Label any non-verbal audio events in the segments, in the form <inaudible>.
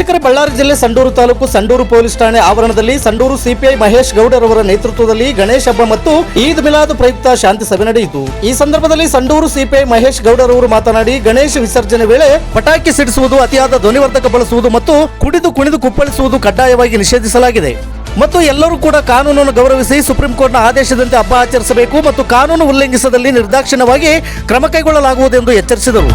ವೀಕ್ಷಕರ, ಬಳ್ಳಾರಿ ಜಿಲ್ಲೆ ಸಂಡೂರು ತಾಲೂಕು ಸಂಡೂರು ಪೊಲೀಸ್ ಠಾಣೆ ಆವರಣದಲ್ಲಿ ಸಂಡೂರು ಸಿಪಿಐ ಮಹೇಶ್ ಗೌಡರವರ ನೇತೃತ್ವದಲ್ಲಿ ಗಣೇಶ ಹಬ್ಬ ಮತ್ತು ಈದ್ ಮಿಲಾದ್ ಪ್ರಯುಕ್ತ ಶಾಂತಿ ಸಭೆ ನಡೆಯಿತು. ಈ ಸಂದರ್ಭದಲ್ಲಿ ಸಂಡೂರು ಸಿಪಿಐ ಮಹೇಶ್ ಗೌಡರವರು ಮಾತನಾಡಿ, ಗಣೇಶ ವಿಸರ್ಜನೆ ವೇಳೆ ಪಟಾಕಿ ಸಿಡಿಸುವುದು ಅತಿಯಾದ ಧ್ವನಿವರ್ಧಕ ಬಳಸುವುದು ಮತ್ತು ಕುಡಿದು ಕುಣಿದು ಕುಪ್ಪಳಿಸುವುದು ಕಡ್ಡಾಯವಾಗಿ ನಿಷೇಧಿಸಲಾಗಿದೆ. ಮತ್ತು ಎಲ್ಲರೂ ಕೂಡ ಕಾನೂನನ್ನು ಗೌರವಿಸಿ ಸುಪ್ರೀಂ ಕೋರ್ಟ್ನ ಆದೇಶದಂತೆ ಹಬ್ಬ ಆಚರಿಸಬೇಕು ಮತ್ತು ಕಾನೂನು ಉಲ್ಲಂಘಿಸದಲ್ಲಿ ನಿರ್ದಾಕ್ಷಿಣ್ಯವಾಗಿ ಕ್ರಮ ಕೈಗೊಳ್ಳಲಾಗುವುದು ಎಂದು ಎಚ್ಚರಿಸಿದರು.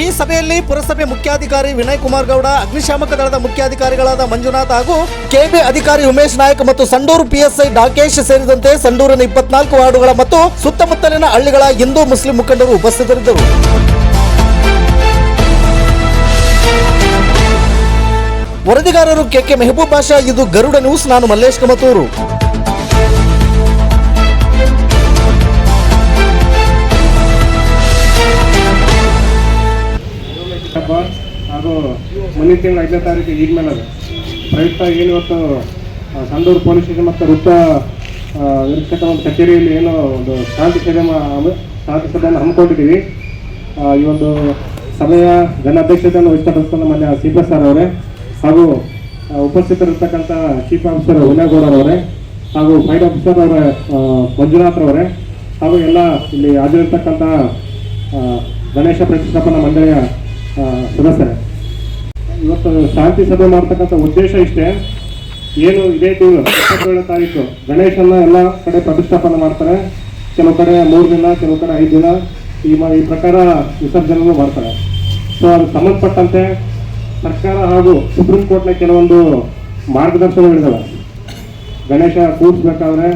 ಈ ಸಭೆಯಲ್ಲಿ ಪುರಸಭೆ ಮುಖ್ಯಾಧಿಕಾರಿ ವಿನಯ್ ಕುಮಾರ್ ಗೌಡ, ಅಗ್ನಿಶಾಮಕ ದಳದ ಮುಖ್ಯಾಧಿಕಾರಿಗಳಾದ ಮಂಜುನಾಥ್ ಹಾಗೂ ಕೆಬಿ ಅಧಿಕಾರಿ ಉಮೇಶ್ ನಾಯಕ್ ಮತ್ತು ಸಂಡೂರು ಪಿಎಸ್ಐ ಡಾಕೇಶ್ ಸೇರಿದಂತೆ ಸಂಡೂರಿನ ಇಪ್ಪತ್ನಾಲ್ಕು ವಾರ್ಡುಗಳ ಮತ್ತು ಸುತ್ತಮುತ್ತಲಿನ ಹಳ್ಳಿಗಳ ಹಿಂದೂ ಮುಸ್ಲಿಂ ಮುಖಂಡರು ಉಪಸ್ಥಿತರಿದ್ದರು. ವರದಿಗಾರರು ಕೆಕೆ ಮೆಹಬೂಬ್ ಬಾಷಾ, ಇದು ಗರುಡ ನ್ಯೂಸ್, ನಾನು ಮಲ್ಲೇಶ್ ಕಮತೂರು. ಮುಂದಿನ ತಿಂಗಳ ಐದನೇ ತಾರೀಕು ಈಗ ಮೇಲೆ ಅದು. ಪ್ರಯುಕ್ತ ಏನು ಇವತ್ತು ಸಂಡೂರು ಪೊಲೀಸ್ ಸ್ಟೇಷನ್ ಮತ್ತು ವೃತ್ತ ಆ, ಇರ್ತಕ್ಕಂಥ ಒಂದು ಕಚೇರಿಯಲ್ಲಿ ಏನು ಒಂದು ಶಾಂತಿ ಸಭೆ ಶಾಂತಿ ಸಭೆಯನ್ನು ಹಮ್ಮಿಕೊಂಡಿದ್ದೀವಿ. ಈ ಒಂದು ಸಭೆಯ ಘನಾಧ್ಯಕ್ಷತೆಯನ್ನು ವಹಿಸ್ತಕ್ಕಂಥ ಮಾನ್ಯ ಸಿ ಪಿ ಸರ್ ಅವರೇ ಹಾಗೂ ಉಪಸ್ಥಿತರಿರ್ತಕ್ಕಂಥ ಚೀಫ್ ಆಫೀಸರ್ ವಿನಯಗೌಡರವರೇ ಹಾಗೂ ಫೈರ್ ಆಫೀಸರ್ ಅವರ ಮಂಜುನಾಥ್ ಅವರೇ ಹಾಗೂ ಎಲ್ಲ ಇಲ್ಲಿ ಹಾಜರಿರ್ತಕ್ಕಂಥ ಗಣೇಶ ಪ್ರತಿಷ್ಠಾಪನಾ ಮಂಡಳಿಯ ಸದಸ್ಯರೇ. ಇವತ್ತು ಶಾಂತಿ ಸಭೆ ಮಾಡ್ತಕ್ಕಂಥ ಉದ್ದೇಶ ಇಷ್ಟೇ. ಏನು ಇದೇ ತಿಂಗಳು ಇಪ್ಪತ್ತೇಳು ತಾರೀಕು ಗಣೇಶನ್ನ ಎಲ್ಲ ಕಡೆ ಪ್ರತಿಷ್ಠಾಪನೆ ಮಾಡ್ತಾರೆ. ಕೆಲವು ಕಡೆ ಮೂರು ದಿನ, ಕೆಲವು ಕಡೆ ಐದು ದಿನ ಈ ಈ ಪ್ರಕಾರ ವಿಸರ್ಜನೆಗಳು ಮಾಡ್ತಾರೆ. ಸೊ ಅದಕ್ಕೆ ಸಂಬಂಧಪಟ್ಟಂತೆ ಸರ್ಕಾರ ಹಾಗೂ ಸುಪ್ರೀಂ ಕೋರ್ಟ್ನ ಕೆಲವೊಂದು ಮಾರ್ಗದರ್ಶನಗಳಿದ್ದಾವೆ ಗಣೇಶ ಕೂರಿಸ್ಬೇಕಾದ್ರೆ,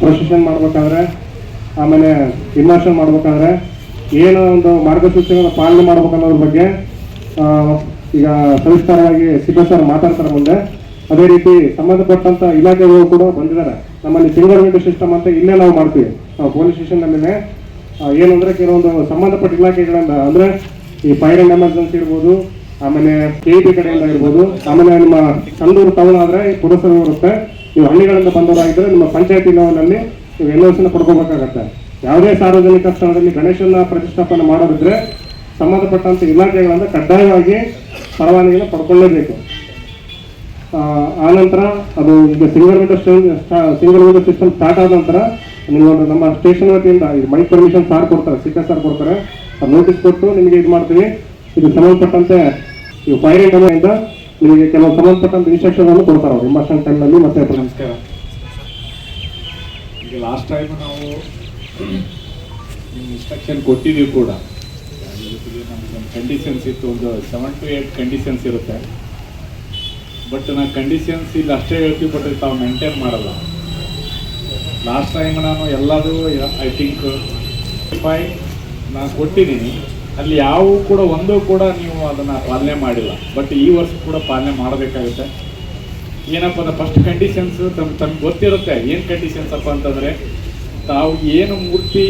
ಪ್ರೊಸೆಷನ್ ಮಾಡಬೇಕಾದ್ರೆ, ಆಮೇಲೆ ಇಮರ್ಷನ್ ಮಾಡ್ಬೇಕಾದ್ರೆ, ಏನೋ ಒಂದು ಮಾರ್ಗಸೂಚಿಗಳನ್ನು ಪಾಲನೆ ಮಾಡ್ಬೇಕನ್ನೋದ್ರ ಬಗ್ಗೆ ಈಗ ಸವಿಸ್ತಾರವಾಗಿ ಸಿಬ್ಬ ಸರ್ ಮಾತಾಡ್ತಾರೆ ಮುಂದೆ. ಅದೇ ರೀತಿ ಸಂಬಂಧಪಟ್ಟಂತ ಇಲಾಖೆಗಳು ಕೂಡ ಬಂದಿದ್ದಾರೆ. ನಮ್ಮಲ್ಲಿ ಸಿಂಗಲ್ ವಿಂಡೋ ಸಿಸ್ಟಮ್ ಅಂತ ಇಲ್ಲೇ ನಾವು ಮಾಡ್ತೀವಿ. ನಾವು ಪೊಲೀಸ್ ಸ್ಟೇಷನ್ನಲ್ಲೇ ಏನು ಅಂದ್ರೆ ಕೆಲವೊಂದು ಸಂಬಂಧಪಟ್ಟ ಇಲಾಖೆಗಳಿಂದ ಅಂದ್ರೆ ಈ ಫೈರ್ ಅಂಡ್ ಎಮರ್ಜೆನ್ಸಿ ಇರ್ಬೋದು, ಆಮೇಲೆ ಕೆ ಪಿ ಕಡೆಯಿಂದ ಇರ್ಬೋದು, ಆಮೇಲೆ ನಿಮ್ಮ ಸಂಡೂರು ಟೌನ್ ಆದ್ರೆ ಪುರಸಭೆ ಬರುತ್ತೆ. ನೀವು ಹಳ್ಳಿಗಳಿಂದ ಬಂದವರಾಗಿದ್ರೆ ನಿಮ್ಮ ಪಂಚಾಯತಿ ಲೆವೆಲ್ನಲ್ಲಿ ನೀವು ಎಲ್ ಸಿನ ಪಡ್ಕೋಬೇಕಾಗತ್ತೆ. ಯಾವುದೇ ಸಾರ್ವಜನಿಕ ಸ್ಥಳದಲ್ಲಿ ಗಣೇಶನ ಪ್ರತಿಷ್ಠಾಪನೆ ಮಾಡೋದಿದ್ರೆ ಸಂಬಂಧಪಟ್ಟಂತ ಇಲಾಖೆಗಳಿಂದ ಕಡ್ಡಾಯವಾಗಿ ಪರವಾನಗಿನ ಪಡ್ಕೊಳ್ಳೇಬೇಕು. ಆನಂತರ ಅದು ಈಗ single window single window system start ಆದ ನಂತರ ನಿಮ್ಮೊಂದು ನಮ್ಮ ಸ್ಟೇಷನ್ ವತಿಯಿಂದ ಇದು ಮೈಕ್ ಪರ್ಮಿಷನ್ ಸಾರ್ ಕೊಡ್ತಾರೆ, ಸಿಕ್ಕ ಸಾರ್ ಕೊಡ್ತಾರೆ. ಅದು ನೋಟಿಸ್ ಕೊಟ್ಟು ನಿಮಗೆ ಇದು ಮಾಡ್ತೀವಿ. ಇದು ಸಂಬಂಧಪಟ್ಟಂತೆ ಈ ಫೈರಿಂಗ್ ಇಂದ ನಿಮಗೆ ಕೆಲವು ಸಂಬಂಧಪಟ್ಟಂತ ಇನ್ಸ್ಟ್ರಕ್ಷನ್ ಅನ್ನು ಕೊಡ್ತಾರೆ ಅವರು. ಇಮರ್ಷನ್ ಟೈಮ್ನಲ್ಲಿ ಮತ್ತೆ ನಮಸ್ಕಾರ. ಈಗ ಲಾಸ್ಟ್ ಟೈಮ್ ನಾವು <clears throat> ಇನ್ಸ್ಟ್ರಕ್ಷನ್ ಕೊಟ್ಟಿದ್ದೀವಿ ಕೂಡ. ಕಂಡೀಷನ್ಸ್ ಇತ್ತು, ಒಂದು ಸೆವೆನ್ ಟು ಏಟ್ ಕಂಡೀಷನ್ಸ್ ಇರುತ್ತೆ. ಬಟ್ ನಾ ಕಂಡೀಷನ್ಸ್ ಇಲ್ಲಿ ಅಷ್ಟೇ ಹೇಳ್ತೀವಿ ಬಟ್ ತಾವು ಮೇಂಟೈನ್ ಮಾಡಲ್ಲ. ಲಾಸ್ಟ್ ಟೈಮ್ ನಾನು ಎಲ್ಲದೂ ಐ ಥಿಂಕ್ ಫೈ ನಾನು ಕೊಟ್ಟಿದ್ದೀನಿ. ಅಲ್ಲಿ ಯಾವ ಕೂಡ, ಒಂದು ಕೂಡ ನೀವು ಅದನ್ನು ಪಾಲನೆ ಮಾಡಿಲ್ಲ. ಬಟ್ ಈ ವರ್ಷ ಕೂಡ ಪಾಲನೆ ಮಾಡಬೇಕಾಗುತ್ತೆ. ಏನಪ್ಪ ಅಂದ್ರೆ ಫಸ್ಟ್ ಕಂಡೀಷನ್ಸ್ ತಮ್ಮ ತಮ್ಗೆ ಗೊತ್ತಿರುತ್ತೆ. ಏನು ಕಂಡೀಷನ್ಸ್ ಅಪ್ಪ ಅಂತಂದರೆ, ತಾವು ಏನು ಮೂರ್ತಿ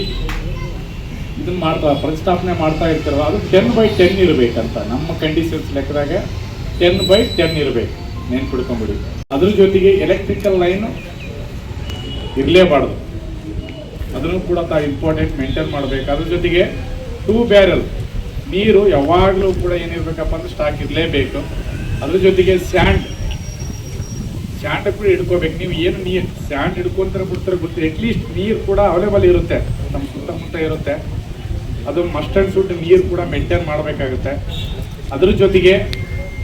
ಇದನ್ನ ಮಾಡ್ತಾ ಪ್ರತಿಷ್ಠಾಪನೆ ಮಾಡ್ತಾ ಇರ್ತಾರೋ, ಅದು ಟೆನ್ ಬೈ ಟೆನ್ ಇರಬೇಕಂತ. ನಮ್ಮ ಕಂಡೀಷನ್ಸ್ ಲೆಕ್ಕದಾಗ ಟೆನ್ ಬೈ ಟೆನ್ ಇರಬೇಕು. ನೆನ್ಪಿಡ್ಕೊಂಬಿಡಿ. ಅದ್ರ ಜೊತೆಗೆ ಎಲೆಕ್ಟ್ರಿಕಲ್ ಲೈನ್ ಇರಲೇಬಾರ್ದು. ಅದನ್ನು ಕೂಡ ತಾ ಇಂಪಾರ್ಟೆಂಟ್ ಮೇಂಟೈನ್ ಮಾಡಬೇಕು. ಅದ್ರ ಜೊತೆಗೆ ಟೂ ಬ್ಯಾರಲ್ ನೀರು ಯಾವಾಗಲೂ ಕೂಡ ಏನಿರಬೇಕಪ್ಪ ಅಂದ್ರೆ ಸ್ಟಾಕ್ ಇರಲೇಬೇಕು. ಅದ್ರ ಜೊತೆಗೆ ಸ್ಯಾಂಡ್ ಸ್ಯಾಂಡ್ ಕೂಡ ಹಿಡ್ಕೋಬೇಕು ನೀವು ಏನು ನೀರು ಸ್ಯಾಂಡ್ ಹಿಡ್ಕೊಂತಾರೆ ಬಿಡ್ತಾರೆ ಗೊತ್ತಿಲ್ಲ ಅಟ್ಲೀಸ್ಟ್ ನೀರು ಕೂಡ ಅವೈಲೇಬಲ್ ಇರುತ್ತೆ. ನಮ್ಮ ಸುತ್ತಮುತ್ತ ಇರುತ್ತೆ. ಅದು ಮಸ್ಟ್ ಆ್ಯಂಡ್ ನೀರು ಕೂಡ ಮೇಂಟೈನ್ ಮಾಡಬೇಕಾಗುತ್ತೆ. ಅದ್ರ ಜೊತೆಗೆ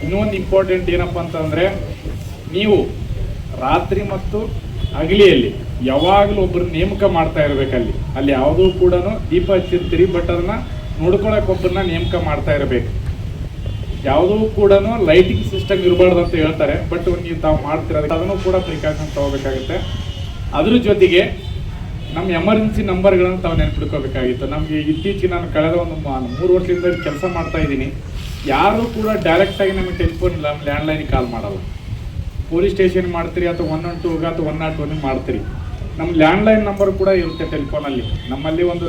ಇನ್ನೊಂದು ಇಂಪಾರ್ಟೆಂಟ್ ಏನಪ್ಪ ಅಂತಂದರೆ ನೀವು ರಾತ್ರಿ ಮತ್ತು ಅಗಲಿಯಲ್ಲಿ ಯಾವಾಗಲೂ ಒಬ್ಬರು ನೇಮಕ ಮಾಡ್ತಾ ಇರಬೇಕಲ್ಲಿ ಅಲ್ಲಿ. ಯಾವುದೂ ಕೂಡ ದೀಪ ಹಚ್ಚಿರ್ತೀರಿ ಬಟ್ ಅದನ್ನ ನೋಡ್ಕೊಳಕ್ಕೆ ಒಬ್ಬರನ್ನ ನೇಮಕ ಮಾಡ್ತಾ ಇರಬೇಕು. ಯಾವುದೂ ಕೂಡ ಲೈಟಿಂಗ್ ಸಿಸ್ಟಮ್ ಇರಬಾರ್ದು ಅಂತ ಹೇಳ್ತಾರೆ ಬಟ್ ನೀವು ತಾವು ಮಾಡ್ತಿರೋದಕ್ಕೆ ಅದನ್ನು ಕೂಡ ಪ್ರಿಕಾಷನ್ ತಗೋಬೇಕಾಗುತ್ತೆ. ಅದ್ರ ಜೊತೆಗೆ ನಮ್ಮ ಎಮರ್ಜೆನ್ಸಿ ನಂಬರ್ಗಳನ್ನು ತಾವು ನೆನ್ಪಿಡ್ಕೋಬೇಕಾಗಿತ್ತು ನಮಗೆ ಇತ್ತೀಚೆಗೆ ನಾನು ಕಳೆದ ಒಂದು ಮೂರು ವರ್ಷದಿಂದ ಕೆಲಸ ಮಾಡ್ತಾ ಇದ್ದೀನಿ. ಯಾರೂ ಕೂಡ ಡೈರೆಕ್ಟಾಗಿ ನಮಗೆ ಟೆಲಿಫೋನ್ ಇಲ್ಲ. ಲ್ಯಾಂಡ್ಲೈನಿಗೆ ಕಾಲ್ ಮಾಡಲ್ಲ. ಪೊಲೀಸ್ ಸ್ಟೇಷನ್ ಮಾಡ್ತೀರಿ ಅಥವಾ ಒನ್ ಒನ್ ಟೂ ಅಥವಾ ಒನ್ ನಾಟ್ ಒನ್ ಮಾಡ್ತೀರಿ. ನಮ್ಮ ಲ್ಯಾಂಡ್ಲೈನ್ ನಂಬರ್ ಕೂಡ ಇರುತ್ತೆ ಟೆಲಿಫೋನಲ್ಲಿ ನಮ್ಮಲ್ಲಿ ಒಂದು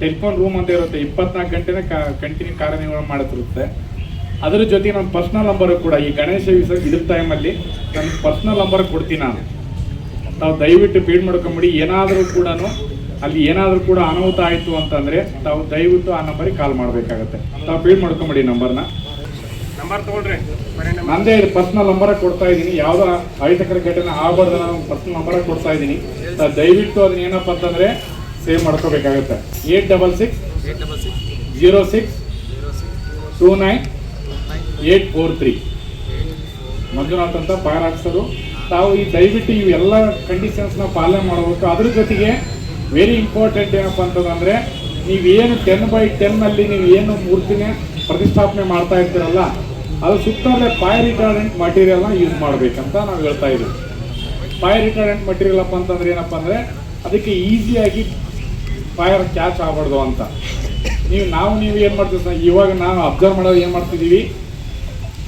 ಟೆಲಿಫೋನ್ ರೂಮ್ ಅಂತ ಇರುತ್ತೆ. ಇಪ್ಪತ್ನಾಲ್ಕು ಗಂಟೆನೇ ಕಂಟಿನ್ಯೂ ಕಾರ್ಯನಿರ್ವಹಣೆ ಮಾಡುತ್ತಿರುತ್ತೆ ಅದರ ಜೊತೆಗೆ ನಮ್ಮ ಪರ್ಸ್ನಲ್ ನಂಬರ್ ಕೂಡ ಈ ಗಣೇಶ ಇದ್ರ ಟೈಮಲ್ಲಿ ನನ್ನ ಪರ್ಸ್ನಲ್ ನಂಬರ್ ಕೊಡ್ತೀನಿ ನಾನು. ತಾವು ದಯವಿಟ್ಟು ಫೀಡ್ ಮಾಡ್ಕೊಂಬಿಡಿ. ಏನಾದರೂ ಕೂಡ ಅಲ್ಲಿ ಏನಾದರೂ ಕೂಡ ಅನಾಹುತ ಆಯಿತು ಅಂತಂದರೆ ತಾವು ದಯವಿಟ್ಟು ಆ ನಂಬರಿಗೆ ಕಾಲ್ ಮಾಡಬೇಕಾಗತ್ತೆ. ತಾವು ಫೀಡ್ ಮಾಡ್ಕೊಂಬಿಡಿ ನಂಬರ್ನ. ನಂಬರ್ ತೊಗೊಳ್ರಿ. ನಂದೇ ಪರ್ಸ್ನಲ್ ನಂಬರ ಕೊಡ್ತಾ ಇದ್ದೀನಿ. ಯಾವುದೋ ಅಹಿತಕರ ಘಟನೆ ಆಗಬಾರ್ದು ನಾನು ಪರ್ಸ್ನಲ್ ನಂಬರ ಕೊಡ್ತಾ ಇದ್ದೀನಿ. ತಾವು ದಯವಿಟ್ಟು ಅದನ್ನ ಏನಪ್ಪ ಅಂತಂದರೆ ಸೇವ್ ಮಾಡ್ಕೋಬೇಕಾಗತ್ತೆ. Eight double six zero six two nine eight four three. Manjunath ಅಂತ ಫೈರ್ ಆಫೀಸರು ತಾವು ಈ ದಯವಿಟ್ಟು ಇವೆಲ್ಲ ಕಂಡೀಷನ್ಸ್ನ ಪಾಲನೆ ಮಾಡಬೇಕು. ಅದ್ರ ಜೊತೆಗೆ ವೆರಿ ಇಂಪಾರ್ಟೆಂಟ್ ಏನಪ್ಪ ಅಂತಂದ್ರೆ ನೀವೇನು ಟೆನ್ ಬೈ ಟೆನ್ನಲ್ಲಿ ನೀವು ಏನು ಮೂರ್ತಿನೇ ಪ್ರತಿಷ್ಠಾಪನೆ ಮಾಡ್ತಾ ಇರ್ತೀರಲ್ಲ, ಅದು ಸುತ್ತಲೇ ಫೈರ್ ರಿಟಾರ್ಡೆಂಟ್ ಮಟೀರಿಯಲ್ನ ಯೂಸ್ ಮಾಡಬೇಕಂತ ನಾವು ಹೇಳ್ತಾ ಇದ್ದೀವಿ. ಫೈರ್ ರಿಟಾರ್ಡೆಂಟ್ ಮಟೀರಿಯಲ್ ಅಪ್ಪ ಅಂತಂದ್ರೆ ಏನಪ್ಪ ಅಂದರೆ ಅದಕ್ಕೆ ಈಸಿಯಾಗಿ ಫೈರ್ ಕ್ಯಾಚ್ ಆಗಬಾರ್ದು ಅಂತ. ನೀವು, ನಾವು, ನೀವು ಏನು ಮಾಡ್ತೀವಿ ಇವಾಗ ನಾವು ಅಬ್ಸರ್ವ್ ಮಾಡೋದು ಏನು ಮಾಡ್ತಿದ್ದೀವಿ?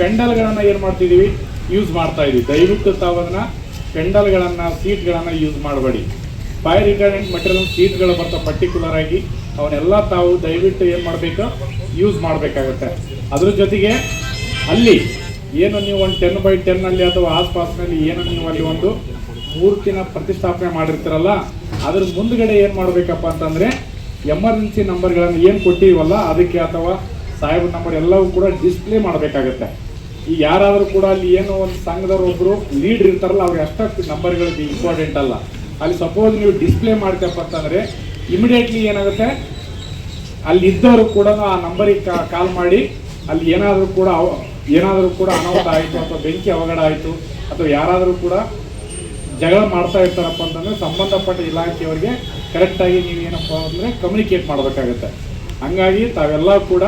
ಪೆಂಡಲ್ಗಳನ್ನು ಏನು ಮಾಡ್ತಿದ್ದೀವಿ? ಯೂಸ್ ಮಾಡ್ತಾ ಇದ್ದೀವಿ ದಯವಿಟ್ಟು ತಾವು ಅದನ್ನ ಪೆಂಡಲ್ಗಳನ್ನು, ಸೀಟ್ಗಳನ್ನು ಯೂಸ್ ಮಾಡಬೇಡಿ. ಫೈರ್ ರಿಟರ್ಡೆಂಟ್ ಮಟೀರಿಯಲ್ ಸೀಟ್ಗಳು ಬರ್ತವೆ ಪರ್ಟಿಕ್ಯುಲರ್ ಆಗಿ ಅವನ್ನೆಲ್ಲ ತಾವು ದಯವಿಟ್ಟು ಏನು ಮಾಡಬೇಕು? ಯೂಸ್ ಮಾಡಬೇಕಾಗುತ್ತೆ. ಅದ್ರ ಜೊತೆಗೆ ಅಲ್ಲಿ ಏನು ನೀವು ಒಂದು ಟೆನ್ ಬೈ ಟೆನ್ನಲ್ಲಿ ಅಥವಾ ಆಸ್ಪಾಸ್ನಲ್ಲಿ ಏನು ನೀವು ಅಲ್ಲಿ ಒಂದು ಮೂರ್ತಿನ ಪ್ರತಿಷ್ಠಾಪನೆ ಮಾಡಿರ್ತೀರಲ್ಲ, ಅದ್ರ ಮುಂದ್ಗಡೆ ಏನು ಮಾಡಬೇಕಪ್ಪ ಅಂತಂದರೆ ಎಮರ್ಜೆನ್ಸಿ ನಂಬರ್ಗಳನ್ನು ಏನು ಕೊಟ್ಟಿವಲ್ಲ, ಅದಕ್ಕೆ ಅಥವಾ ಸಾಹೇಬ್ ನಂಬರ್ ಎಲ್ಲವೂ ಕೂಡ ಡಿಸ್ಪ್ಲೇ ಮಾಡಬೇಕಾಗತ್ತೆ. ಈಗ ಯಾರಾದರೂ ಕೂಡ ಅಲ್ಲಿ ಏನೋ ಒಂದು ಸಂಘದವ್ರು ಒಬ್ಬರು ಲೀಡ್ರ್ ಇರ್ತಾರಲ್ಲ, ಅವ್ರಿಗೆ ಅಷ್ಟು ನಂಬರ್ಗಳಿಗೆ ಇಂಪಾರ್ಟೆಂಟ್ ಅಲ್ಲ. ಅಲ್ಲಿ ಸಪೋಸ್ ನೀವು ಡಿಸ್ಪ್ಲೇ ಮಾಡ್ತೇಪ್ಪ ಅಂತಂದರೆ ಇಮಿಡಿಯೇಟ್ಲಿ ಏನಾಗುತ್ತೆ? ಅಲ್ಲಿ ಇದ್ದವರು ಕೂಡ ಆ ನಂಬರಿಗೆ ಕಾಲ್ ಮಾಡಿ, ಅಲ್ಲಿ ಏನಾದರೂ ಕೂಡ ಏನಾದರೂ ಕೂಡ ಅನಾಹುತ ಆಯಿತು ಅಥವಾ ಬೆಂಕಿ ಅವಘಡ ಆಯಿತು ಅಥವಾ ಯಾರಾದರೂ ಕೂಡ ಜಗಳ ಮಾಡ್ತಾ ಇರ್ತಾರಪ್ಪ ಅಂತಂದ್ರೆ ಸಂಬಂಧಪಟ್ಟ ಇಲಾಖೆಯವರಿಗೆ ಕರೆಕ್ಟಾಗಿ ನೀವು ಏನಪ್ಪ ಅಂದರೆ ಕಮ್ಯುನಿಕೇಟ್ ಮಾಡಬೇಕಾಗುತ್ತೆ. ಹಂಗಾಗಿ ತಾವೆಲ್ಲ ಕೂಡ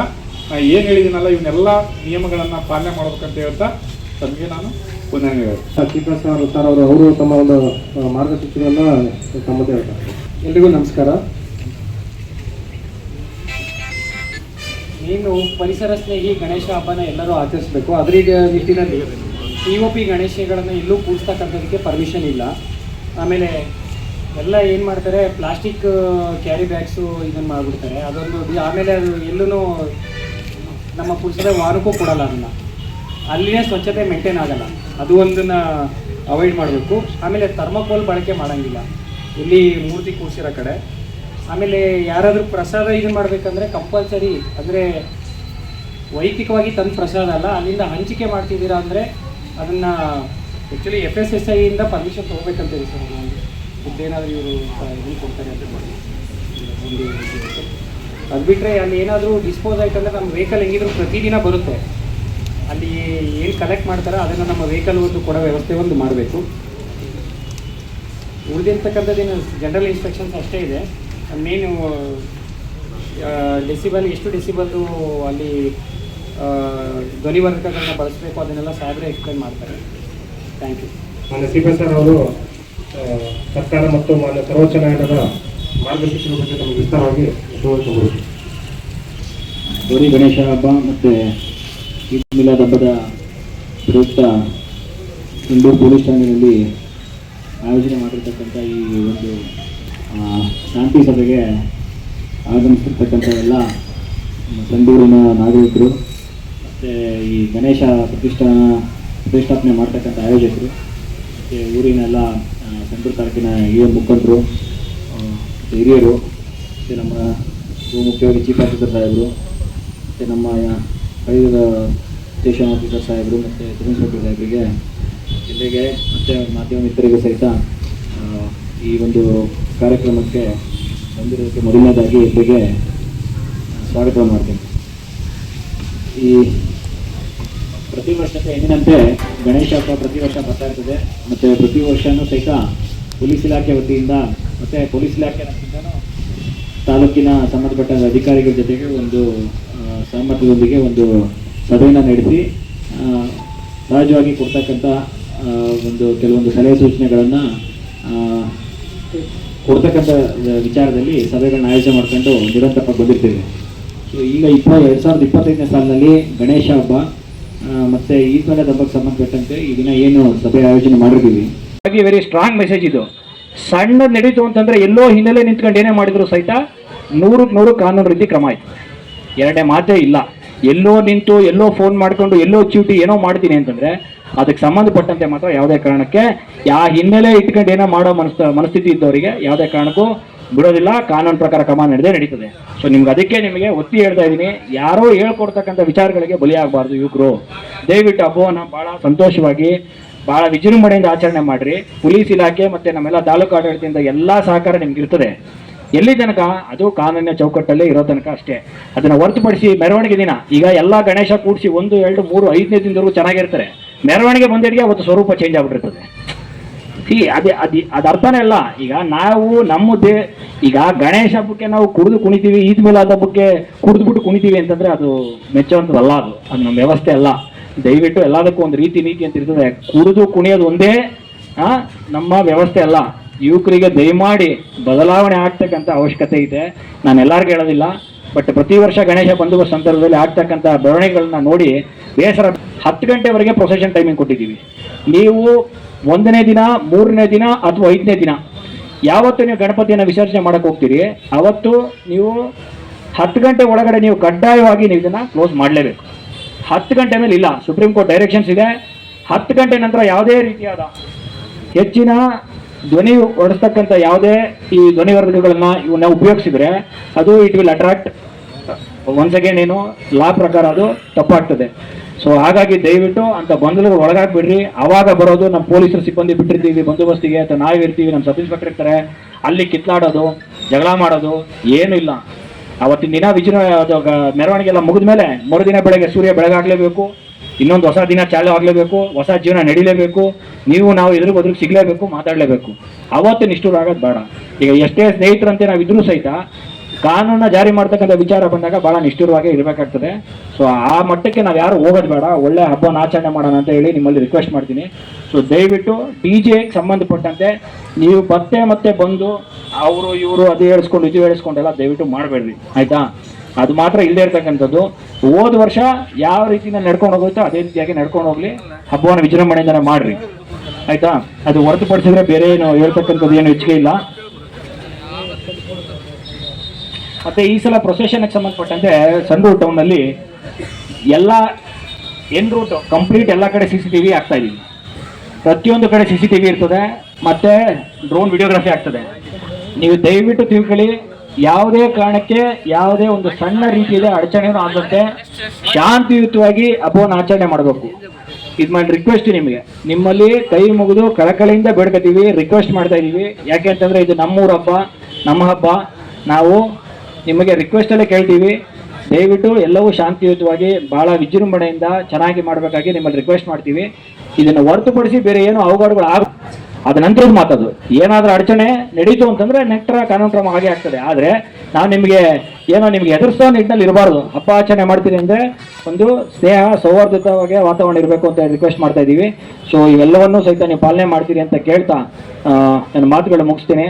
ಏನು ಹೇಳಿದ್ದೀನಲ್ಲ ಇವನ್ನೆಲ್ಲ ನಿಯಮಗಳನ್ನು ಪಾಲನೆ ಮಾಡ್ಬೇಕಂತ ಹೇಳ್ತಾ ತಮಗೆ ನಾನು ಶ್ರೀನಿವಾಸ ಸರ್ ಸರ್ ಅವರು ಅವರು ತಮ್ಮ ಒಂದು ಮಾರ್ಗಸೂಚಿಗಳನ್ನು ತಮ್ಮದೇ ಹೇಳ್ತಾರೆ ಎಲ್ರಿಗೂ ನಮಸ್ಕಾರ. ಏನು ಪರಿಸರ ಸ್ನೇಹಿ ಗಣೇಶ ಹಬ್ಬನ ಎಲ್ಲರೂ ಆಚರಿಸಬೇಕು. ಅದ್ರ ನಿಟ್ಟಿನಲ್ಲಿ ಪಿ ಒ ಪಿ ಗಣೇಶಗಳನ್ನು ಎಲ್ಲೂ ಕೂಡಿಸ್ತಕ್ಕಂಥದಕ್ಕೆ ಪರ್ಮಿಷನ್ ಇಲ್ಲ. ಆಮೇಲೆ ಎಲ್ಲ ಏನು ಮಾಡ್ತಾರೆ ಪ್ಲಾಸ್ಟಿಕ್ ಕ್ಯಾರಿ ಬ್ಯಾಗ್ಸು ಇದನ್ನು ಮಾಡಿಬಿಡ್ತಾರೆ. ಅದೊಂದು ಆಮೇಲೆ ಅದು ಎಲ್ಲೂ ನಮ್ಮ ಪುರುಷರ ವಾರಕ್ಕೂ ಕೊಡಲ್ಲ ಅದನ್ನು. ಅಲ್ಲಿಯೇ ಸ್ವಚ್ಛತೆ ಮೇಂಟೈನ್ ಆಗಲ್ಲ. ಅದು ಒಂದನ್ನು ಅವಾಯ್ಡ್ ಮಾಡಬೇಕು. ಆಮೇಲೆ ಥರ್ಮಕೋಲ್ ಬಳಕೆ ಮಾಡೋಂಗಿಲ್ಲ. ಇಲ್ಲಿ ಮೂರ್ತಿ ಕೂರಿಸಿರೋ ಕಡೆ. ಆಮೇಲೆ ಯಾರಾದರೂ ಪ್ರಸಾದ ಇದು ಮಾಡಬೇಕಂದ್ರೆ ಕಂಪಲ್ಸರಿ ಅಂದರೆ ವೈಯಕ್ತಿಕವಾಗಿ ತಂದು ಪ್ರಸಾದ ಅಲ್ಲ, ಅಲ್ಲಿಂದ ಹಂಚಿಕೆ ಮಾಡ್ತಿದ್ದೀರಾ ಅಂದರೆ ಅದನ್ನು ಆ್ಯಕ್ಚುಲಿ ಎಫ್ ಎಸ್ ಎಸ್ ಐಯಿಂದ ಪರ್ಮಿಷನ್ ತೊಗೋಬೇಕಂತೀವಿ ಸರ್. ನಾನು ಇದೇನಾದರೂ ಇವರು ಕೊಡ್ತಾರೆ ಅಂತ ಮಾಡಿ ಅದು ಬಿಟ್ಟರೆ ಅಲ್ಲಿ ಏನಾದರೂ ಡಿಸ್ಪೋಸ್ ಆಯಿತು ಅಂದರೆ ನಮ್ಮ ವೆಹಿಕಲ್ ಹೆಂಗಿದ್ರು ಪ್ರತಿದಿನ ಬರುತ್ತೆ. ಅಲ್ಲಿ ಏನು ಕಲೆಕ್ಟ್ ಮಾಡ್ತಾರೋ ಅದನ್ನು ನಮ್ಮ ವೆಹಿಕಲ್ ಒಂದು ಕೊಡೋ ವ್ಯವಸ್ಥೆ ಒಂದು ಮಾಡಬೇಕು. ಉಳಿದಿರ್ತಕ್ಕಂಥದ್ದೇನು ಜನರಲ್ ಇನ್ಸ್ಟ್ರಕ್ಷನ್ಸ್ ಅಷ್ಟೇ ಇದೆ. ಮೇನು ಡೆಸಿಬಲ್ ಎಷ್ಟು ಡೆಸಿಬಲ್ಲು ಅಲ್ಲಿ ಧ್ವನಿವರ್ಧಕಗಳನ್ನ ಬಳಸಬೇಕು ಅದನ್ನೆಲ್ಲ ಸಾಹೇಬ್ರೆ ಎಕ್ಸ್ಪ್ಲೈನ್ ಮಾಡ್ತಾರೆ. ಥ್ಯಾಂಕ್ ಯು ಮಾನ್ಯ ಸರ್ ಅವರು ಸರ್ಕಾರ ಮತ್ತು ಮಾನ್ಯ ಸರ್ವೋಚ್ಚ ನ್ಯಾಯಾಲಯದ ಮಾರ್ಗಸೂಚಿಗಳ ಬಗ್ಗೆ ವಿಸ್ತಾರವಾಗಿ ತೋರಿಸಬಹುದು. ಗೌರಿ ಗಣೇಶ ಹಬ್ಬ ಮತ್ತು ಈದ್ ಮಿಲಾದ್ ಹಬ್ಬದ ಪ್ರಯುಕ್ತ ಇಂದೂರು ಪೊಲೀಸ್ ಠಾಣೆಯಲ್ಲಿ ಆಯೋಜನೆ ಮಾಡಿರ್ತಕ್ಕಂಥ ಈ ಒಂದು ಶಾಂತಿ ಸಭೆಗೆ ಆಗಮಿಸಿರ್ತಕ್ಕಂಥ ಎಲ್ಲ ಸಂಡೂರಿನ ನಾಗರಿಕರು, ಮತ್ತು ಈ ಗಣೇಶ ಪ್ರತಿಷ್ಠಾನ, ಪ್ರತಿಷ್ಠಾಪನೆ ಮಾಡ್ತಕ್ಕಂಥ ಆಯೋಜಕರು, ಮತ್ತು ಊರಿನೆಲ್ಲ ಸಂಡೂರು ತಾಲೂಕಿನ ಹಿರಿಯ ಮುಖಂಡರು ಹಿರಿಯರು, ಮತ್ತು ನಮ್ಮ ಮುಖ್ಯವಾಗಿ ಚೀಫ್ ಆಫೀಸರ್ ಸಾಹೇಬರು, ಮತ್ತು ನಮ್ಮ ಕಳೆದ ಸ್ಟೇಷನ್ ಆಫೀಸರ್ ಸಾಹೇಬರು, ಮತ್ತು ಸಬ್ ಸಾಹೇಬರಿಗೆ, ಜಿಲ್ಲೆಗೆ ಮತ್ತು ಮಾಧ್ಯಮ ಮಿತ್ರರಿಗೆ ಸಹಿತ ಈ ಒಂದು ಕಾರ್ಯಕ್ರಮಕ್ಕೆ ಬಂದಿರೋದಕ್ಕೆ ಮೊದಲನೇದಾಗಿ ಇಲ್ಲಿಗೆ ಸ್ವಾಗತ ಮಾಡ್ತೀನಿ. ಈ ಪ್ರತಿ ವರ್ಷಕ್ಕೆ ಎಂದಿನಂತೆ ಗಣೇಶ ಹಬ್ಬ ಪ್ರತಿ ವರ್ಷ ಬರ್ತಾ ಇರ್ತದೆ, ಮತ್ತು ಪ್ರತಿ ವರ್ಷವೂ ಸಹಿತ ಪೊಲೀಸ್ ಇಲಾಖೆ ವತಿಯಿಂದ ಮತ್ತು ಪೊಲೀಸ್ ಇಲಾಖೆ ತಾಲೂಕಿನ ಸಂಬಂಧಪಟ್ಟ ಅಧಿಕಾರಿಗಳ ಜೊತೆಗೆ ಒಂದು ಸಹಮತದೊಂದಿಗೆ ಒಂದು ಸಭೆಯನ್ನು ನಡೆಸಿ ಸಹಜವಾಗಿ ಕೊಡ್ತಕ್ಕಂಥ ಒಂದು ಕೆಲವೊಂದು ಸಲಹೆ ಸೂಚನೆಗಳನ್ನು ಕೊಡ್ತಕ್ಕಂಥ ವಿಚಾರದಲ್ಲಿ ಸಭೆಗಳನ್ನ ಆಯೋಜನೆ ಮಾಡ್ಕೊಂಡು ನಿರಂತರವಾಗಿ ಬಂದಿರ್ತೇವೆ. ಸೊ ಈಗ ಇಪ್ಪ ಎರಡು ಸಾವಿರದ ಇಪ್ಪತ್ತೈದನೇ ಸಾಲಿನಲ್ಲಿ ಗಣೇಶ ಹಬ್ಬ ಮತ್ತು ಈ ಹಬ್ಬಕ್ಕೆ ಸಂಬಂಧಪಟ್ಟಂತೆ ಈ ದಿನ ಏನು ಸಭೆ ಆಯೋಜನೆ ಮಾಡಿರ್ತೀವಿ? ವೆರಿ ಸ್ಟ್ರಾಂಗ್ ಮೆಸೇಜ್ ಇದು. ಸಣ್ಣದು ನಡೀತು ಅಂತಂದ್ರೆ ಎಲ್ಲೋ ಹಿನ್ನೆಲೆ ನಿಂತ್ಕೊಂಡು ಏನೇ ಮಾಡಿದ್ರು ಸಹಿತ ನೂರಕ್ಕೆ ನೂರು ಕಾನೂನು ರೀತಿ ಕ್ರಮ ಆಯ್ತು. ಎರಡನೇ ಮಾತೇ ಇಲ್ಲ. ಎಲ್ಲೋ ನಿಂತು, ಎಲ್ಲೋ ಫೋನ್ ಮಾಡ್ಕೊಂಡು, ಎಲ್ಲೋ ಚೀಟಿ ಏನೋ ಮಾಡ್ತೀನಿ ಅಂತಂದ್ರೆ ಅದಕ್ಕೆ ಸಂಬಂಧಪಟ್ಟಂತೆ ಮಾತ್ರ ಯಾವುದೇ ಕಾರಣಕ್ಕೆ ಯಾ ಹಿನ್ನೆಲೆ ಇಟ್ಕೊಂಡು ಏನೋ ಮಾಡೋ ಮನಸ್ ಮನಸ್ಥಿತಿ ಇದ್ದವರಿಗೆ ಯಾವುದೇ ಕಾರಣಕ್ಕೂ ಬಿಡೋದಿಲ್ಲ. ಕಾನೂನು ಪ್ರಕಾರ ಕ್ರಮ ನಡೆದೇ ನಡೀತದೆ. ಸೊ ನಿಮ್ಗೆ ಅದಕ್ಕೆ ನಿಮಗೆ ಒತ್ತಿ ಹೇಳ್ತಾ ಇದ್ದೀನಿ. ಯಾರೋ ಹೇಳ್ಕೊಡ್ತಕ್ಕಂಥ ವಿಚಾರಗಳಿಗೆ ಬಲಿಯಾಗಬಾರ್ದು ಯುವಕರು. ದಯವಿಟ್ಟು ಹಬ್ಬವನ್ನು ಭಾಳ ಸಂತೋಷವಾಗಿ ಭಾಳ ವಿಜೃಂಭಣೆಯಿಂದ ಆಚರಣೆ ಮಾಡಿರಿ. ಪೊಲೀಸ್ ಇಲಾಖೆ ಮತ್ತು ನಮ್ಮೆಲ್ಲ ತಾಲೂಕು ಆಡಳಿತದಿಂದ ಎಲ್ಲ ಸಹಕಾರ ನಿಮ್ಗೆ ಇರ್ತದೆ. ಎಲ್ಲಿ ತನಕ? ಅದು ಕಾನೂನಿನ ಚೌಕಟ್ಟಲ್ಲೇ ಇರೋ ತನಕ ಅಷ್ಟೇ. ಅದನ್ನ ಹೊರತುಪಡಿಸಿ ಮೆರವಣಿಗೆ ದಿನ. ಈಗ ಎಲ್ಲ ಗಣೇಶ ಕೂಡಿಸಿ ಒಂದು, ಎರಡು, ಮೂರು, ಐದನೇ ದಿನದವರೆಗೂ ಚೆನ್ನಾಗಿರ್ತಾರೆ. ಮೆರವಣಿಗೆ ಬಂದಿಗೆ ಅವತ್ತು ಸ್ವರೂಪ ಚೇಂಜ್ ಆಗ್ಬಿಟ್ಟಿರ್ತದೆ. ಸಿ ಅದೇ, ಅದಿ, ಅದು ಅರ್ಥನೇ ಅಲ್ಲ. ಈಗ ನಾವು ನಮ್ಮ ದೇ ಈಗ ಗಣೇಶ ಹಬ್ಬಕ್ಕೆ ನಾವು ಕುಡಿದು ಕುಣಿತೀವಿ, ಈದ್ ಮಿಲಾದ್ ಹಬ್ಬಕ್ಕೆ ಕುಡಿದ್ಬಿಟ್ಟು ಕುಣಿತೀವಿ ಅಂತಂದ್ರೆ ಅದು ಮೆಚ್ಚುವಂಥದ್ದಲ್ಲ ಅದು. ಅದು ನಮ್ಮ ವ್ಯವಸ್ಥೆ ಅಲ್ಲ. ದಯವಿಟ್ಟು ಎಲ್ಲದಕ್ಕೂ ಒಂದು ರೀತಿ ನೀತಿ ಅಂತ ಇರ್ತದೆ. ಕುಡಿದು ಕುಣಿಯೋದು ಒಂದೇ ನಮ್ಮ ವ್ಯವಸ್ಥೆ ಅಲ್ಲ. ಯುವಕರಿಗೆ ದಯಮಾಡಿ ಬದಲಾವಣೆ ಆಗ್ತಕ್ಕಂಥ ಅವಶ್ಯಕತೆ ಇದೆ. ನಾನು ಎಲ್ಲರಿಗೂ ಹೇಳೋದಿಲ್ಲ, ಬಟ್ ಪ್ರತಿ ವರ್ಷ ಗಣೇಶ ಬಂದುವ ಸಂದರ್ಭದಲ್ಲಿ ಆಗ್ತಕ್ಕಂಥ ಬೆಳವಣಿಗೆಗಳನ್ನ ನೋಡಿ ಬೇಸರ ಹತ್ತು ಗಂಟೆವರೆಗೆ ಪ್ರೊಸೆಷನ್ ಟೈಮಿಂಗ್ ಕೊಟ್ಟಿದ್ದೀವಿ. ನೀವು ಒಂದನೇ ದಿನ, ಮೂರನೇ ದಿನ ಅಥವಾ ಐದನೇ ದಿನ, ಯಾವತ್ತು ನೀವು ಗಣಪತಿಯನ್ನು ವಿಸರ್ಜನೆ ಮಾಡಕ್ಕೆ ಹೋಗ್ತೀರಿ. ಅವತ್ತು ನೀವು ಹತ್ತು ಗಂಟೆ ಒಳಗಡೆ ನೀವು ಕಡ್ಡಾಯವಾಗಿ ನೀವು ಇದನ್ನು ಕ್ಲೋಸ್ ಮಾಡಲೇಬೇಕು. ಹತ್ತು ಗಂಟೆ ಮೇಲೆ ಇಲ್ಲ ಸುಪ್ರೀಂ ಕೋರ್ಟ್ ಡೈರೆಕ್ಷನ್ಸ್ ಇದೆ. ಹತ್ತು ಗಂಟೆ ನಂತರ ಯಾವುದೇ ರೀತಿಯಾದ ಹೆಚ್ಚಿನ ಧ್ವನಿ ಹೊಡೆಸ್ತಕ್ಕಂಥ ಯಾವುದೇ ಈ ಧ್ವನಿವರ್ಧಕಗಳನ್ನ ಇವನ್ನ ಉಪಯೋಗಿಸಿದ್ರೆ ಅದು it will attract once again ಏನು ಲಾ ಪ್ರಕಾರ ಅದು ತಪ್ಪಾಗ್ತದೆ. ಸೊ ಹಾಗಾಗಿ ದಯವಿಟ್ಟು ಅಂತ ಗೊಂದಲಗಳು ಒಳಗಾಗ್ಬಿಡ್ರಿ. ಅವಾಗ ಬರೋದು ನಮ್ಮ ಪೊಲೀಸರು ಸಿಬ್ಬಂದಿ ಬಿಟ್ಟಿರ್ತೀವಿ, ಬಂದೋಬಸ್ತಿಗೆ ಅಥವಾ ನಾವಿರ್ತೀವಿ, ನಮ್ಮ ಸಬ್ ಇನ್ಸ್ಪೆಕ್ಟರ್ ಇರ್ತಾರೆ. ಅಲ್ಲಿ ಕಿತ್ಲಾಡೋದು, ಜಗಳ ಮಾಡೋದು ಏನೂ ಇಲ್ಲ. ಅವತ್ತಿನ ದಿನ ವಿಜೃ ಅದು ಮೆರವಣಿಗೆ ಎಲ್ಲ ಮುಗಿದ ಮೇಲೆ ಮರುದಿನ ಬೆಳಗ್ಗೆ ಸೂರ್ಯ ಬೆಳಗಾಗಲೇಬೇಕು. ಇನ್ನೊಂದು ಹೊಸ ದಿನ ಚಾಲು ಆಗಲೇಬೇಕು ಹೊಸ ಜೀವನ ನಡಿಲೇಬೇಕು. ನೀವು ನಾವು ಎದುರಿಗೆ ಒದ್ರಿಗೆ ಸಿಗಲೇಬೇಕು, ಮಾತಾಡಲೇಬೇಕು. ಅವತ್ತು ನಿಷ್ಠುರ ಆಗೋದು ಬೇಡ. ಈಗ ಎಷ್ಟೇ ಸ್ನೇಹಿತರಂತೆ ನಾವು ಇದ್ರೂ ಸಹಿತ ಕಾನೂನ ಜಾರಿ ಮಾಡ್ತಕ್ಕಂಥ ವಿಚಾರ ಬಂದಾಗ ಬಹಳ ನಿಷ್ಠುರವಾಗಿ ಇರಬೇಕಾಗ್ತದೆ. ಸೊ ಆ ಮಟ್ಟಕ್ಕೆ ನಾವು ಯಾರು ಹೋಗೋದು ಬೇಡ. ಒಳ್ಳೆ ಹಬ್ಬನ ಆಚರಣೆ ಮಾಡೋಣ ಅಂತ ಹೇಳಿ ನಿಮ್ಮಲ್ಲಿ ರಿಕ್ವೆಸ್ಟ್ ಮಾಡ್ತೀನಿ. ಸೊ ದಯವಿಟ್ಟು ಡಿ ಜೆಗೆ ಸಂಬಂಧಪಟ್ಟಂತೆ ನೀವು ಮತ್ತೆ ಮತ್ತೆ ಬಂದು ಅವರು, ಇವರು ಅದು ಹೇಳಿಸ್ಕೊಂಡು, ಇದು ಹೇಳಿಸ್ಕೊಂಡೆಲ್ಲ ದಯವಿಟ್ಟು ಮಾಡಬೇಡ್ರಿ. ಆಯ್ತಾ? ಅದು ಮಾತ್ರ ಇಲ್ಲದೆ ಇರ್ತಕ್ಕಂಥದ್ದು. ಹೋದ ವರ್ಷ ಯಾವ ರೀತಿಯಿಂದ ನಡ್ಕೊಂಡು ಹೋಗುತ್ತೋ ಅದೇ ರೀತಿಯಾಗಿ ನಡ್ಕೊಂಡು ಹೋಗ್ಲಿ. ಹಬ್ಬವನ್ನು ವಿಜೃಂಭಣೆಯಿಂದ ಮಾಡ್ರಿ. ಆಯ್ತಾ? ಅದು ಹೊರತುಪಡಿಸಿದ್ರೆ ಬೇರೆ ಏನು ಹೇಳ್ತಕ್ಕಂಥದ್ದು ಏನು ಹೆಚ್ಚಿಗೆ ಇಲ್ಲ. ಮತ್ತೆ ಈ ಸಲ ಪ್ರೊಸೆಷನ್ಗೆ ಸಂಬಂಧಪಟ್ಟಂತೆ ಸಂಡೂರು ಟೌನಲ್ಲಿ ಎಲ್ಲ ಎನ್ ರೂಟ್ ಕಂಪ್ಲೀಟ್ ಎಲ್ಲ ಕಡೆ ಸಿ ಸಿ ಟಿ ವಿ ಆಗ್ತಾ ಇದೀವಿ ಪ್ರತಿಯೊಂದು ಕಡೆ ಸಿ ಸಿ ಟಿ ವಿ ಇರ್ತದೆ, ಮತ್ತೆ ಡ್ರೋನ್ ವಿಡಿಯೋಗ್ರಫಿ ಆಗ್ತದೆ. ನೀವು ದಯವಿಟ್ಟು ತಿಳ್ಕೊಳ್ಳಿ, ಯಾವುದೇ ಕಾರಣಕ್ಕೆ ಯಾವುದೇ ಒಂದು ಸಣ್ಣ ರೀತಿಯಲ್ಲಿ ಅಡಚಣೆಯೂ ಆಗದಂತೆ ಶಾಂತಿಯುತವಾಗಿ ಹಬ್ಬವನ್ನು ಆಚರಣೆ ಮಾಡಬೇಕು. ಇದು ಮಾಡಿ ರಿಕ್ವೆಸ್ಟ್ ನಿಮಗೆ. ನಿಮ್ಮಲ್ಲಿ ಕೈ ಮುಗಿದು ಕಳಕಳಿಯಿಂದ ಬೇಡ್ಕೊತೀವಿ ರಿಕ್ವೆಸ್ಟ್ ಮಾಡ್ತಾ ಇದೀವಿ. ಯಾಕೆ ಅಂತಂದ್ರೆ ಇದು ನಮ್ಮೂರ ಹಬ್ಬ ನಮ್ಮ ಹಬ್ಬ. ನಾವು ನಿಮಗೆ ರಿಕ್ವೆಸ್ಟಲ್ಲೇ ಕೇಳ್ತೀವಿ. ದಯವಿಟ್ಟು ಎಲ್ಲವೂ ಶಾಂತಿಯುತವಾಗಿ ಭಾಳ ವಿಜೃಂಭಣೆಯಿಂದ ಚೆನ್ನಾಗಿ ಮಾಡಬೇಕಾಗಿ ನಿಮ್ಮಲ್ಲಿ ರಿಕ್ವೆಸ್ಟ್ ಮಾಡ್ತೀವಿ. ಇದನ್ನು ಹೊರತುಪಡಿಸಿ ಬೇರೆ ಏನು ಅವಘಡಗಳು ಆಗ ಅದ ನಂತರದ ಮಾತದು. ಏನಾದರೂ ಅಡಚಣೆ ನಡೀತು ಅಂತಂದ್ರೆ ನೆಕ್ಟರ ಕಾನೂನು ಕ್ರಮ ಹಾಗೆ ಆಗ್ತದೆ. ಆದ್ರೆ ನಾವು ನಿಮಗೆ ಏನೋ ನಿಮ್ಗೆ ಎದುರಿಸೋ ನಿಟ್ಟಿನಲ್ಲಿ ಇರಬಾರ್ದು. ಹಬ್ಬ ಆಚರಣೆ ಮಾಡ್ತೀರಿ ಅಂದ್ರೆ ಒಂದು ಸ್ನೇಹ ಸೌವರ್ಧಿತವಾಗಿ ವಾತಾವರಣ ಇರಬೇಕು ಅಂತ ರಿಕ್ವೆಸ್ಟ್ ಮಾಡ್ತಾ ಇದ್ದೀವಿ. ಸೊ ಇವೆಲ್ಲವನ್ನೂ ಸಹಿತ ನೀವು ಪಾಲನೆ ಮಾಡ್ತೀರಿ ಅಂತ ಕೇಳ್ತಾ ನನ್ನ ಮಾತುಗಳು ಮುಗಿಸ್ತೀನಿ.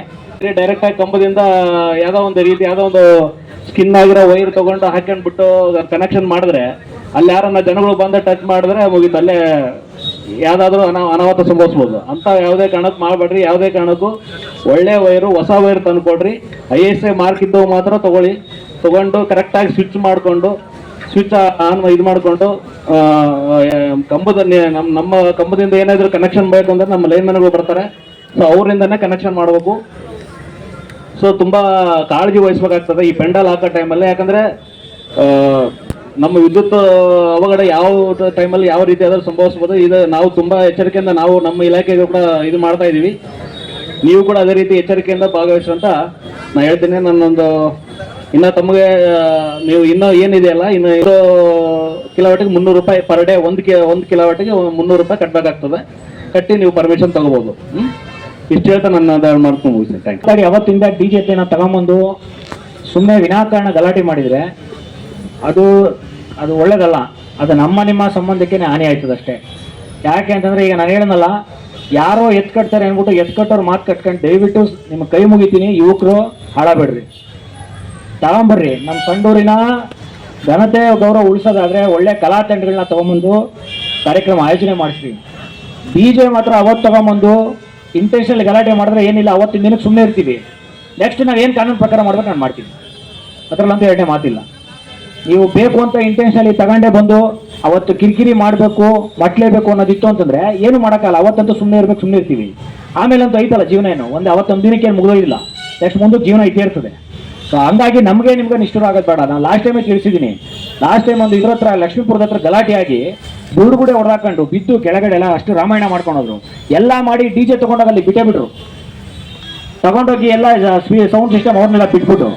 ಡೈರೆಕ್ಟ್ ಆಗಿ ಕಂಬದಿಂದ ಯಾವ್ದೋ ಒಂದು ರೀತಿ, ಯಾವ್ದೋ ಒಂದು ಸ್ಕಿನ್ ಆಗಿರೋ ವೈರ್ ತಗೊಂಡು ಹಾಕೊಂಡ್ಬಿಟ್ಟು ಕನೆಕ್ಷನ್ ಮಾಡಿದ್ರೆ, ಅಲ್ಲಿ ಯಾರನ್ನ ಜನಗಳು ಬಂದು ಟಚ್ ಮಾಡಿದ್ರೆ ಮುಗಿತು. ಅಲ್ಲೇ ಯಾವ್ದಾದ್ರು ಅನಾ, ಅನಾಹುತ ಸಂಭವಿಸ್ಬೋದು. ಅಂತ ಯಾವುದೇ ಕಾರಣಕ್ಕೆ ಮಾಡಬೇಡ್ರಿ. ಯಾವುದೇ ಕಾರಣಕ್ಕೂ ಒಳ್ಳೆ ವೈರು ಹೊಸ ವೈರ್ ತಂದುಕೊಡ್ರಿ. ಐ ಎಸ್ ಐ ಮಾರ್ಕ್ ಇದ್ದವು ಮಾತ್ರ ತಗೊಳ್ಳಿ. ತಗೊಂಡು ಕರೆಕ್ಟಾಗಿ ಸ್ವಿಚ್ ಮಾಡಿಕೊಂಡು ಸ್ವಿಚ್ ಆನ್ ಇದು ಮಾಡಿಕೊಂಡು ಕಂಬದ ನಮ್ಮ ನಮ್ಮ ಕಂಬದಿಂದ ಏನಾದರೂ ಕನೆಕ್ಷನ್ ಬೇಕು ಅಂದ್ರೆ ನಮ್ಮ ಲೈನ್ ಮನೆಗಳು ಬರ್ತಾರೆ. ಸೊ ಅವರಿಂದನೇ ಕನೆಕ್ಷನ್ ಮಾಡಬೇಕು. ಸೊ ತುಂಬಾ ಕಾಳಜಿ ವಹಿಸ್ಬೇಕಾಗ್ತದೆ ಈ ಪೆಂಡಲ್ ಹಾಕೋ ಟೈಮಲ್ಲಿ ಯಾಕಂದ್ರೆ ನಮ್ಮ ವಿದ್ಯುತ್ ಅವಘಡ ಯಾವ ಟೈಮಲ್ಲಿ ಯಾವ ರೀತಿ ಆದರೂ ಸಂಭವಿಸ್ಬೋದು. ಇದು ನಾವು ತುಂಬ ಎಚ್ಚರಿಕೆಯಿಂದ ನಾವು ನಮ್ಮ ಇಲಾಖೆಗೆ ಕೂಡ ಇದು ಮಾಡ್ತಾ ಇದ್ದೀವಿ. ನೀವು ಕೂಡ ಅದೇ ರೀತಿ ಎಚ್ಚರಿಕೆಯಿಂದ ಭಾಗವಹಿಸುವಂತ ನಾನು ಹೇಳ್ತೀನಿ. ನನ್ನೊಂದು, ಇನ್ನು ತಮಗೆ ನೀವು ಇನ್ನೂ ಏನಿದೆಯಲ್ಲ ಇನ್ನು ಇದು ಕಿಲೋವಾಟಿಗೆ ಮುನ್ನೂರು ರೂಪಾಯಿ ಪರ್ ಡೇ ಒಂದು ಕಿ, ಒಂದು ಕಿಲೋವಾಟಿಗೆ ಮುನ್ನೂರು ರೂಪಾಯಿ ಕಟ್ಟಬೇಕಾಗ್ತದೆ ಕಟ್ಟಿ ನೀವು ಪರ್ಮಿಷನ್ ತಗೋಬೋದು. ಹ್ಮ್? ಇಷ್ಟು ಹೇಳ್ತಾ ನನ್ನ ಮಾಡ್ಕೊಂಡು ಮುಗಿಸ್ತೇನೆ ಥ್ಯಾಂಕ್ ಅವತ್ತಿಂದ ಡಿ ಜೆ ತಗೊಂಬಂದು ಸುಮ್ಮನೆ ವಿನಾಕಾರಣ ಗಲಾಟೆ ಮಾಡಿದ್ರೆ ಅದು ಅದು ಒಳ್ಳೇದಲ್ಲ. ಅದು ನಮ್ಮ ನಿಮ್ಮ ಸಂಬಂಧಕ್ಕೆ ಹಾನಿ ಆಯ್ತದಷ್ಟೇ. ಯಾಕೆ ಅಂತಂದ್ರೆ ಈಗ ನಾನು ಹೇಳನಲ್ಲ ಯಾರೋ ಎತ್ ಕಟ್ತಾರೆ ಅಂದ್ಬಿಟ್ಟು ಎತ್ ಕಟ್ಟೋರು ಮಾತು ಕಟ್ಕೊಂಡು ದಯವಿಟ್ಟು ನಿಮ್ಮ ಕೈ ಮುಗಿತೀನಿ, ಯುವಕರು ಹಾಳಬೇಡ್ರಿ ತಗೊಂಬರ್ರಿ. ನಮ್ಮ ಸಂಡೂರಿನ ಘನತೆ ಗೌರವ ಉಳಿಸೋದಾದ್ರೆ ಒಳ್ಳೆ ಕಲಾ ತಂಡಗಳನ್ನ ತಗೊಂಬಂದು ಕಾರ್ಯಕ್ರಮ ಆಯೋಜನೆ ಮಾಡಿಸ್ರಿ. ಡಿ ಜೆ ಮಾತ್ರ ಅವತ್ತು ತಗೊಂಬಂದು ಇಂಟೆನ್ಷನಲ್ ಗಲಾಟೆ ಮಾಡಿದ್ರೆ ಏನಿಲ್ಲ ಅವತ್ತಿನ ದಿನಕ್ಕೆ ಸುಮ್ಮನೆ ಇರ್ತೀವಿ. ನೆಕ್ಸ್ಟ್ ನಾವು ಏನು ಕಾನೂನು ಪ್ರಕಾರ ಮಾಡ್ಬೇಕು ನಾನು ಮಾಡ್ತೀನಿ. ಅದರಲ್ಲಂತೂ ಎರಡನೇ ಮಾತಿಲ್ಲ. ನೀವು ಬೇಕು ಅಂತ ಇಂಟೆನ್ಷನಲಿ ತಗೊಂಡೇ ಬಂದು ಅವತ್ತು ಕಿರಿಕಿರಿ ಮಾಡಬೇಕು, ಮಟ್ಲೇಬೇಕು ಅನ್ನೋದಿತ್ತು ಅಂತಂದ್ರೆ ಏನು ಮಾಡೋಕ್ಕಲ್ಲ ಅವತ್ತಂತೂ ಸುಮ್ಮನೆ ಇರಬೇಕು ಸುಮ್ಮನೆ ಇರ್ತೀವಿ. ಆಮೇಲೆ ಅಂತೂ ಐತಲ್ಲ ಜೀವನ ಏನು? ಒಂದು ಅವತ್ತೊಂದು ದಿನಕ್ಕೆ ಏನು ಮುಗಿದೋಗಿಲ್ಲ. ನೆಕ್ಸ್ಟ್ ಮುಂದೆ ಜೀವನ ಇದ್ದೇ ಇರ್ತದೆ. ಸೊ ಹಂಗಾಗಿ ನಮಗೆ ನಿಮ್ಗೆ ನಿಷ್ಠುರ ಆಗೋದು ಬೇಡ. ನಾನು ಲಾಸ್ಟ್ ಟೈಮೇ ತಿಳಿಸಿದ್ದೀನಿ ಲಾಸ್ಟ್ ಟೈಮ್ ಒಂದು ಇದ್ರ ಹತ್ರ ಲಕ್ಷ್ಮೀಪುರದ ಹತ್ರ ಗಲಾಟೆಯಾಗಿ ಬುಡುಗುಡೆ ಹೊಡೆದಾಕೊಂಡು ಬಿದ್ದು ಕೆಳಗಡೆ ಎಲ್ಲ ಅಷ್ಟು ರಾಮಾಯಣ ಮಾಡ್ಕೊಂಡೋದ್ರು. ಎಲ್ಲ ಮಾಡಿ ಡಿ ಜೆ ತಗೊಂಡಾಗ ಅಲ್ಲಿ ಬಿಟ್ಟೇ ಬಿಟ್ರು. ತಗೊಂಡೋಗಿ ಎಲ್ಲ ಸೌಂಡ್ ಸಿಸ್ಟಮ್ ಅವ್ರನ್ನೆಲ್ಲ ಬಿಟ್ಬಿಟ್ಟು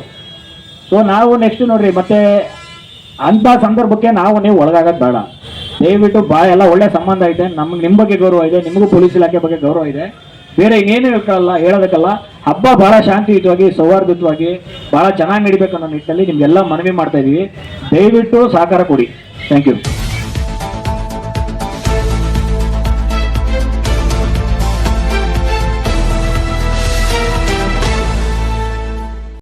ಸೊ ನಾವು ನೆಕ್ಸ್ಟ್ ನೋಡ್ರಿ, ಮತ್ತೆ ಅಂಥ ಸಂದರ್ಭಕ್ಕೆ ನಾವು ನೀವು ಒಳಗಾಗೋದು ಬೇಡ. ದಯವಿಟ್ಟು ಬಾ, ಎಲ್ಲ ಒಳ್ಳೆ ಸಂಬಂಧ ಇದೆ ನಮ್ಗೆ ನಿಮ್ಮ ಬಗ್ಗೆ ಗೌರವ ಇದೆ. ನಿಮಗೂ ಪೊಲೀಸ್ ಇಲಾಖೆ ಬಗ್ಗೆ ಗೌರವ ಇದೆ. ಬೇರೆ ಇನ್ನೇನು ಹೇಳೋದಕ್ಕಲ್ಲ. ಹಬ್ಬ ಬಹಳ ಶಾಂತಿಯುತವಾಗಿ, ಸೌಹಾರ್ದಯುತವಾಗಿ, ಬಹಳ ಚೆನ್ನಾಗಿ ನಡಿಬೇಕು ಅನ್ನೋ ನಿಟ್ಟಿನಲ್ಲಿ ನಿಮ್ಗೆಲ್ಲ ಮನವಿ ಮಾಡ್ತಾ ಇದೀವಿ. ದಯವಿಟ್ಟು ಸಹಕಾರ ಕೊಡಿ. Thank you